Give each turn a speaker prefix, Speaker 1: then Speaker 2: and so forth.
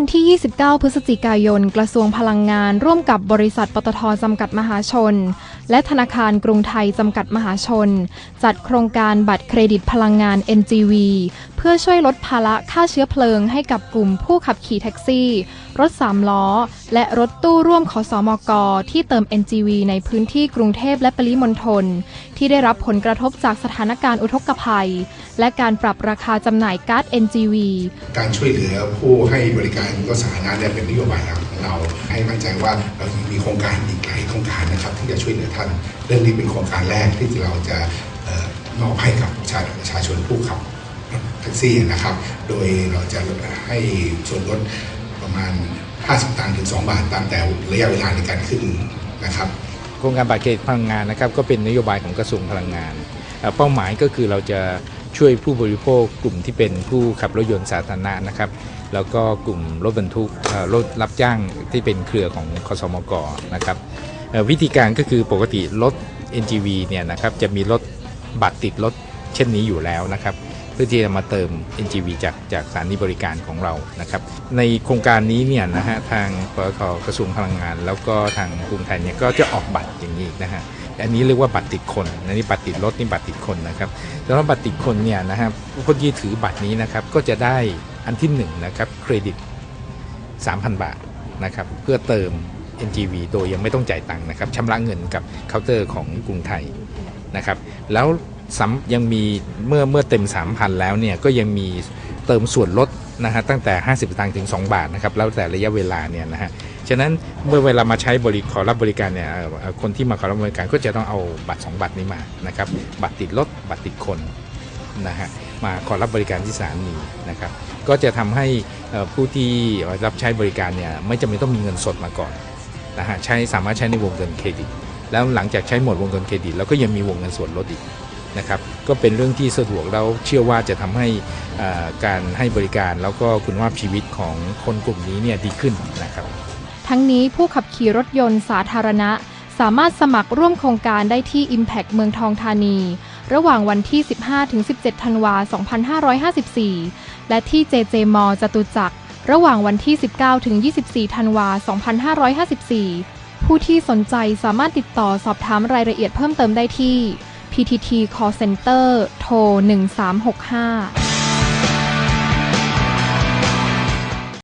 Speaker 1: วันที่ 29 พฤศจิกายน กระทรวงพลังงาน ร่วมกับบริษัทปตทจำกัดมหาชน และธนาคารกรุงไทยจำกัดมหาชน จัดโครงการบัตรเครดิตพลังงาน NGV เพื่อช่วยลดภาระค่าเชื้อเพลิงให้กับกลุ่มผู้ขับขี่แท็กซี่ รถสามล้อ และรถตู้ร่วมขอสอมกที่เติม NGV ในพื้นที่กรุงเทพและปริมณฑลที่ได้รับผลกระทบจากสถานการณ์อุทกภัย และการปรับราคาจำหน่ายก๊าซ NGV
Speaker 2: การช่วยเหลือผู้ให้บริการรถสาธารณะเนี่ยเป็นนโยบายหลักของเรา ให้มั่นใจว่าเรายังมีโครงการอีกหลายโครงการนะครับ ที่จะช่วยเหลือท่าน เรื่องนี้เป็นโครงการแรกที่เราจะมอบให้กับประชาประชาชนผู้ขับแท็กซี่นะครับ โดยเราจะให้ส่วนลด ประมาณ 50 ตังค์ถึง 2 บาท ตามแต่ระยะเวลาในการขึ้นนะครับ
Speaker 3: โครงการบัตรเครดิตพลังงานนะครับก็เป็นนโยบายของกระทรวงพลังงานเอ่อเป้าหมายก็คือเราจะช่วยผู้บริโภคกลุ่มที่เป็นผู้ขับรถยนต์สาธารณะนะครับ แล้วก็กลุ่มรถบรรทุกรถรับจ้างที่เป็นเครือของคสมกนะครับเอ่อวิธีการก็คือปกติรถ NGV เนี่ยนะครับจะมีรถบัตรติดรถเช่นนี้อยู่แล้วนะครับ พื่อที่จะมาเติม NGV จากจากสถานีบริการของเรานะครับในโครงการนี้เนี่ยนะฮะทางปตทกระทรวงพลังงาน แล้วก็ทางกรุงไทยเนี่ยก็จะออกบัตรอย่างนี้นะฮะอันนี้เรียกว่าบัตรติดคนอันนี้บัตรติดรถนี่บัตรติดคนนะครับสำหรับบัตรติดคนเนี่ยนะครับคนที่ถือบัตรนี้นะครับก็จะได้อันที่หนึ่งนะครับเครดิต 3,000 บาทนะครับเพื่อเติม NGV โดยยังไม่ต้องจ่ายตังค์นะครับชำระเงินกับเคาน์เตอร์ของกรุงไทยนะครับแล้ว ยังมีเมื่อเมื่อเต็ม 3,000 แล้วเนี่ยก็ยังมีเติมส่วนลดนะฮะตั้งแต่ 50สตางค์ถึง 2 บาทนะครับแล้วแต่ระยะเวลาเนี่ยนะฮะฉะนั้นเมื่อเวลามาใช้บริขอรับบริการเนี่ยคนที่มาขอรับบริการก็จะต้องเอาบัตร 2 บัตรนี้มานะครับบัตรติดรถบัตรติดคนนะฮะมาขอรับบริการที่สถานีนะครับก็จะทำให้ผู้ที่รับใช้บริการเนี่ยไม่จำเป็นต้องมีเงินสดมาก่อนนะฮะใช้สามารถใช้ในวงเงินเครดิต แล้วหลังจากใช้หมดวงเงินเครดิต แล้วก็ยังมีวงเงินส่วนลดอีก นะครับก็เป็นเรื่องที่สะดวกแล้วเชื่อว่าจะทำให้การให้บริการแล้วก็คุณภาพชีวิตของคนกลุ่มนี้เนี่ยดีขึ้นนะครับ
Speaker 1: ทั้งนี้ผู้ขับขี่รถยนต์สาธารณะ สามารถสมัครร่วมโครงการได้ที่ Impact เมืองทองธานี ระหว่างวันที่ 15-17 ธันวา 2554 และที่ JJ m จตุจักรระหว่างวันที่ 19-24 ธันวา 2554 ผู้ที่สนใจสามารถติดต่อสอบถามรายละเอียดเพิ่มเติมได้ที่ PTT Call Center โทร 1365